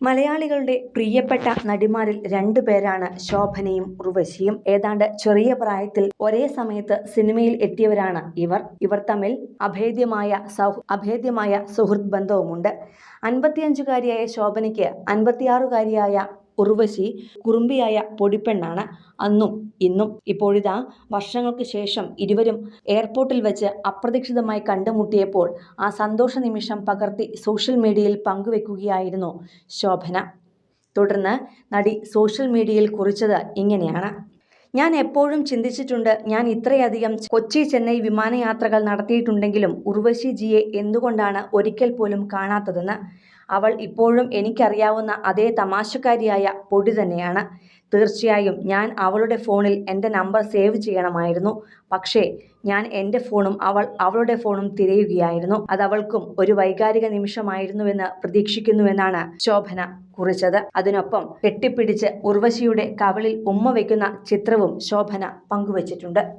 മലയാളികളുടെ പ്രിയപ്പെട്ട നടിമാരിൽ രണ്ടു പേരാണ് ശോഭനയും ഉർവശിയും. ഏതാണ്ട് ചെറിയ പ്രായത്തിൽ ഒരേ സമയത്ത് സിനിമയിൽ എത്തിയവരാണ് ഇവർ. ഇവർ തമ്മിൽ അഭേദ്യമായ സൗഹൃ അഭേദ്യമായ സുഹൃത്ത് ബന്ധവുമുണ്ട് അൻപത്തിയഞ്ചുകാരിയായ ശോഭനയ്ക്ക് അൻപത്തിയാറുകാരിയായ ഉർവശി കുറുമ്പിയായ പൊടിപ്പെണ്ണാണ് അന്നും ഇന്നും. ഇപ്പോഴിതാ വർഷങ്ങൾക്ക് ശേഷം ഇരുവരും എയർപോർട്ടിൽ വെച്ച് അപ്രതീക്ഷിതമായി കണ്ടുമുട്ടിയപ്പോൾ ആ സന്തോഷ നിമിഷം പകർത്തി സോഷ്യൽ മീഡിയയിൽ പങ്കുവെക്കുകയായിരുന്നു ശോഭന. തുടർന്ന് നടി സോഷ്യൽ മീഡിയയിൽ കുറിച്ചത് ഇങ്ങനെയാണ്. ഞാൻ എപ്പോഴും ചിന്തിച്ചിട്ടുണ്ട് ഞാൻ ഇത്രയധികം കൊച്ചി ചെന്നൈ വിമാനയാത്രകൾ നടത്തിയിട്ടുണ്ടെങ്കിലും ഉർവശി ജിയെ എന്തുകൊണ്ടാണ് ഒരിക്കൽ പോലും കാണാത്തതെന്ന്? അവൾ ഇപ്പോഴും എനിക്കറിയാവുന്ന അതേ തമാശക്കാരിയായ പൊടി തന്നെയാണ്. തീർച്ചയായും ഞാൻ അവളുടെ ഫോണിൽ എന്റെ നമ്പർ സേവ് ചെയ്യണമായിരുന്നു. പക്ഷേ ഞാൻ എന്റെ ഫോണും അവൾ അവളുടെ ഫോണും തിരയുകയായിരുന്നു. അത് അവൾക്കും ഒരു വൈകാരിക നിമിഷമായിരുന്നുവെന്ന് പ്രതീക്ഷിക്കുന്നുവെന്നാണ് ശോഭന കുറിച്ചത്. അതിനൊപ്പം കെട്ടിപ്പിടിച്ച് ഉർവശിയുടെ കവളിൽ ഉമ്മ വയ്ക്കുന്ന ചിത്രവും ശോഭന പങ്കുവച്ചിട്ടുണ്ട്.